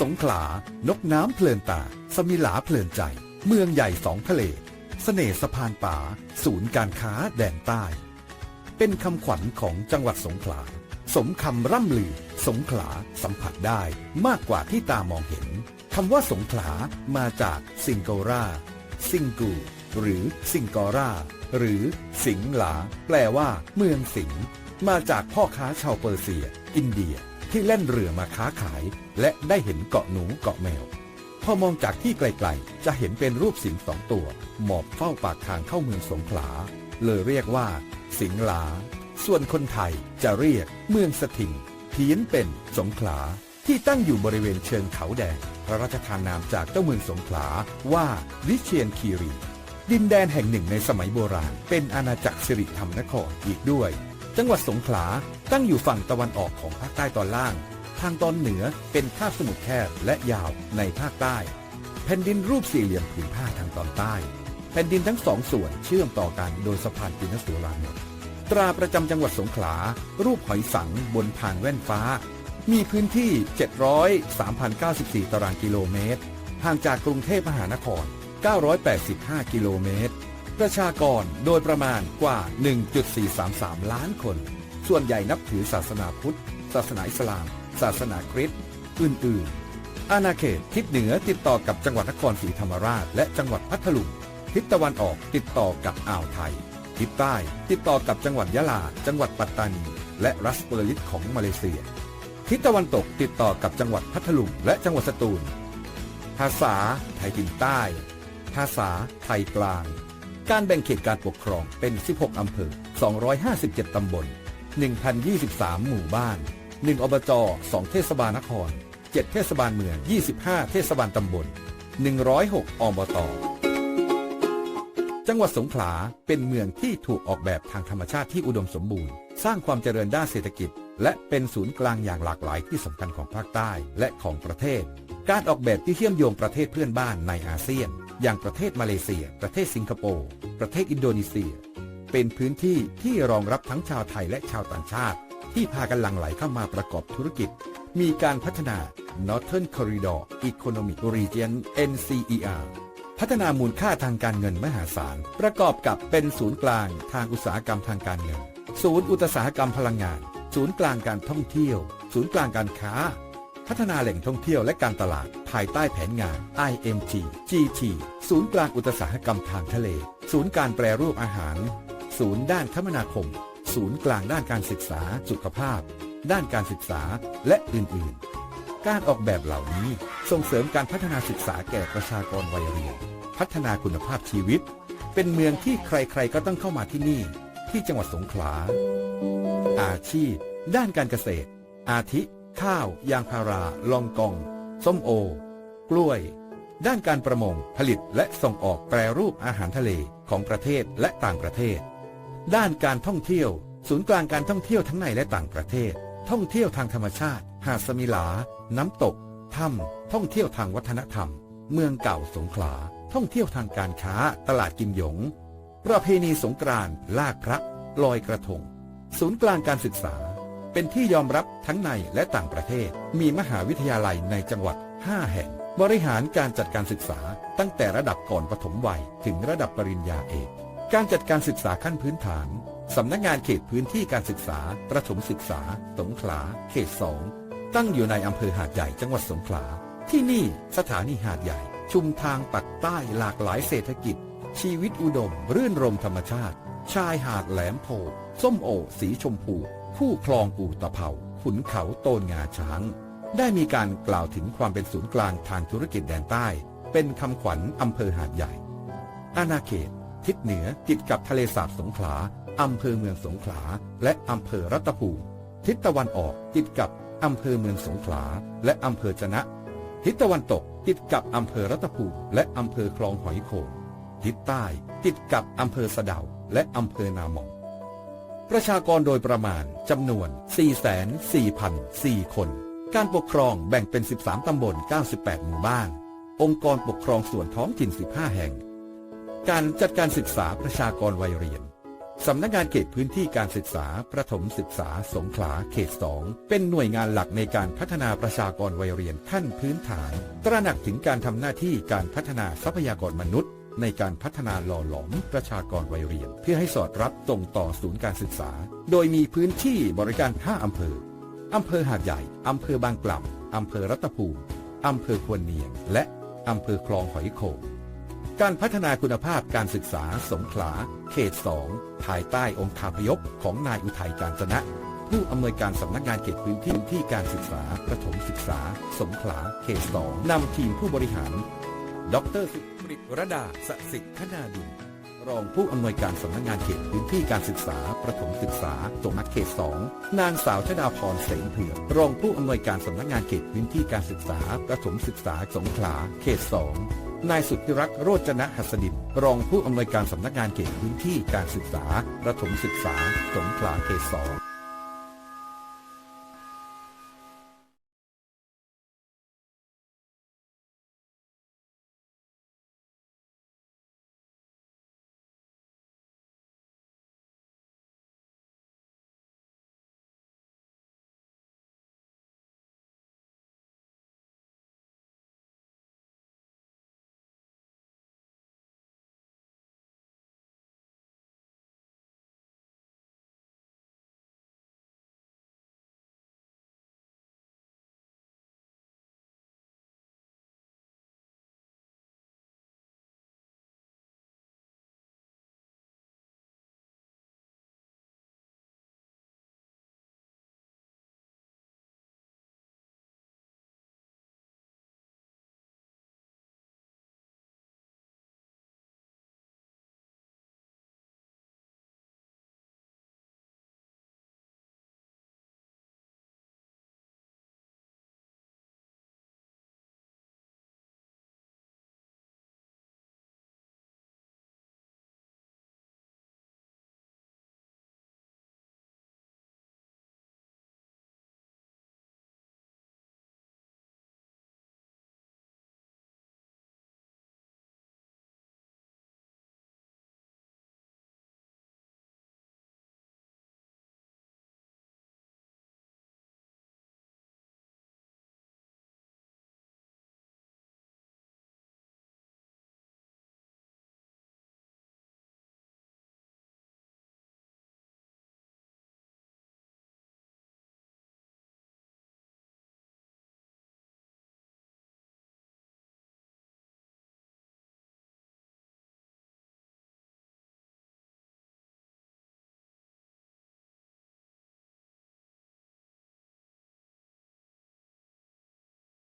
สงขลา นกน้ำเพลินตา สมิลาเพลินใจ เมืองใหญ่สองทะเลเสน่ห์สะพานป่า ศูนย์การค้าแดนใต้ เป็นคำขวัญของจังหวัดสงขลา สมคำร่ำลือ สงขลาสัมผัสได้มากกว่าที่ตามองเห็นคำว่าสงขลามาจากซิงโกราซิงกู หรือซิงกอราหรือสิงหลา แปลว่า เมืองสิง มาจากพ่อค้าชาวเปอร์เซีย อินเดีย ที่เล่นเรือมาค้าขาย และได้เห็นเกาะหนูเกาะแมว พอมองจากที่ไกลๆ จะเห็นเป็นรูปสิงสองตัว หมอบเฝ้าปากทางเข้าเมืองสงขลา เลยเรียกว่า สิงหลา ส่วนคนไทยจะเรียกเมืองสถิงเพี้ยนเป็นสงขลาที่ตั้งอยู่บริเวณเชิงเขาแดงพระราชทานนามจากเจ้าเมืองสงขลาว่าวิเชียนคีรีดินแดนแห่งหนึ่งในสมัยโบราณ เป็นอาณาจักรสิริธรรมนครอีกด้วย จังหวัดสงขลาตั้งอยู่ฝั่งตะวันออกของภาคใต้ตอนล่าง ทางตอนเหนือเป็นคาบสมุทรแคบและยาวในภาคใต้ แผ่นดินรูปสี่เหลี่ยมผืนผ้าทางตอนใต้ แผ่นดินทั้งสองส่วนเชื่อมต่อกันโดยสะพานปินสุรานนท์ตราประจำจังหวัดสงขลา รูปหอยสังบนทางแว่นฟ้า มีพื้นที่700 3,094 ตารางกิโลเมตร ห่างจากกรุงเทพมหานคร 985 กิโลเมตร ประชากรโดยประมาณกว่า 1.433 ล้านคน ส่วนใหญ่นับถือศาสนาพุทธ ศาสนาอิสลาม ศาสนาคริสต์ อื่น ๆ อาณาเขตทิศเหนือติดต่อกับจังหวัดนครศรีธรรมราช และจังหวัดพัทลุง ทิศตะวันออกติดต่อกับอ่าวไทย ทิศใต้ติดต่อกับจังหวัดยะลา จังหวัดปัตตานี และรัสเปอร์ลิตของมาเลเซีย ทิศตะวันตกติดต่อกับจังหวัดพัทลุงและจังหวัดสตูล ภาษาไทยถิ่นใต้ ภาษาไทยกลาง การแบ่งเขตการปกครองเป็น 16 อำเภอ 257 ตำบล 1,023 หมู่บ้าน 1 อบจ 2 เทศบาลนคร 7 เทศบาลเมือง 25 เทศบาลตำบล 106 อบต จังหวัดสงขลาเป็นเมืองที่ถูกออกแบบทางธรรมชาติที่อุดมสมบูรณ์ สร้างความเจริญด้านเศรษฐกิจ และเป็นศูนย์กลางอย่างหลากหลายที่สำคัญของภาคใต้และของประเทศ การออกแบบที่เชื่อมโยงประเทศเพื่อนบ้านในอาเซียน อย่างประเทศมาเลเซีย ประเทศสิงคโปร์ ประเทศอินโดนีเซีย เป็นพื้นที่ที่รองรับทั้งชาวไทยและชาวต่างชาติ ที่พากันหลั่งไหลเข้ามาประกอบธุรกิจ มีการพัฒนา Northern Corridor Economic Region NCER พัฒนามูลค่าทางการเงินมหาศาล ประกอบกับเป็นศูนย์กลางทางอุตสาหกรรมทางการเงิน ศูนย์อุตสาหกรรมพลังงาน ศูนย์กลางการท่องเที่ยว ศูนย์กลางการค้า พัฒนาแหล่งท่องเที่ยวและการตลาด ภายใต้แผนงาน IMG GT ศูนย์กลางอุตสาหกรรมทางทะเล ศูนย์การแปรรูปอาหาร ศูนย์ด้านคมนาคม ศูนย์กลางด้านการศึกษา สุขภาพ ด้านการศึกษา และอื่น ๆ การออกแบบเหล่านี้ส่งเสริมการพัฒนาศึกษาแก่ประชากรวัยเรียน พัฒนาคุณภาพชีวิต เป็นเมืองที่ใครๆก็ต้องเข้ามาที่นี่ ที่จังหวัดสงขลาอาชีพ ด้านการเกษตร อาทิ ข้าว ยางพารา ลองกอง ส้มโอ กล้วย ด้านการประมง ผลิตและส่งออกแปรรูปอาหารทะเลของประเทศและต่างประเทศ ด้านการท่องเที่ยว ศูนย์กลางการท่องเที่ยวทั้งในและต่างประเทศ ท่องเที่ยวทางธรรมชาติ หาดสมิลา น้ำตก ถ้ำ ท่องเที่ยวทางวัฒนธรรม เมืองเก่าสงขลา ท่องเที่ยวทางการค้า ตลาดกิมหยง ประเพณีสงกรานต์ลากพระ ลอยกระทง ศูนย์กลางการศึกษา เป็นที่ยอมรับทั้งในและต่างประเทศ มีมหาวิทยาลัยในจังหวัด 5 แห่ง บริหารการจัดการศึกษาตั้งแต่ระดับก่อนปฐมวัย ถึงระดับปริญญาเอก การจัดการศึกษาขั้นพื้นฐาน สำนักงานเขตพื้นที่การศึกษา ประถมศึกษา สงขลา เขตสองตั้งอยู่ในอำเภอหาดใหญ่จังหวัดสงขลา ที่นี่สถานีหาดใหญ่ ชุมทางปักใต้หลากหลายเศรษฐกิจ ชีวิตอุดม รื่นรมธรรมชาติ ชายหาดแหลมโพ ส้มโอ สีชมพู คู่คลองอู่ตะเภาขุนเขาโตนงาช้าง ได้มีการกล่าวถึงความเป็นศูนย์กลางทางธุรกิจแดนใต้ เป็นคำขวัญอำเภอหาดใหญ่ อาณาเขต ทิศเหนือติดกับทะเลสาบสงขลาอำเภอเมืองสงขลา และอำเภอรัตภูมิทิศตะวันออกติดกับอำเภอเมืองสงขลา และอำเภอจะนะ ทิศตะวันตกติดกับอำเภอรัตภูมิและอำเภอคลองหอยโขงทิศใต้ติดกับอำเภอสะเดาและอำเภอนาหมอง ประชากรโดยประมาณจำนวน 4,4,004 คน การปกครองแบ่งเป็น 13 ตำบล 98 หมู่บ้าน องค์กรปกครองส่วนท้องถิ่น 15 แห่ง การจัดการศึกษาประชากรวัยเรียนสำนักงานเขตพื้นที่การศึกษา ประถมศึกษา สงขลา เขต 2 เป็นหน่วยงานหลักในการพัฒนาประชากรวัยเรียนขั้นพื้นฐาน ตระหนักถึงการทำหน้าที่การพัฒนาทรัพยากรมนุษย์ ในการพัฒนาหล่อหลอมประชากรวัยเรียน เพื่อให้สอดรับตรงต่อศูนย์การศึกษา โดยมีพื้นที่บริการ 5 อำเภอ อำเภอหาดใหญ่ อำเภอบางกล่ำ อำเภอรัตภูมิ อำเภอควรเนียง และอำเภอคลองหอยโขงการพัฒนาคุณภาพการศึกษาสงขลา เขต 2 ภายใต้องค์คาพยพของนายอุทัยการจนะ ผู้อำนวยการสำนักงานเขตพื้นที่ที่การศึกษาประถมศึกษา สงขลา เขต 2นำทีมผู้บริหาร ดร กฤตรดาสสิทธนาดุลรองผู้อำนวยการสำนักงานเขตพื้นที่การศึกษา ประถมศึกษาสงนักเขต 2 นางสาวชดาพรเสนเผือกรองผู้อำนวยการสำนักงานเขตพื้นที่การศึกษา ประถมศึกษาสงขลาเขต 2 นายสุทธิรักษ์โรจนะหัสดิบรองผู้อำนวยการสำนักงานเขตพื้นที่การศึกษา ประถมศึกษาสงขลาเขต 2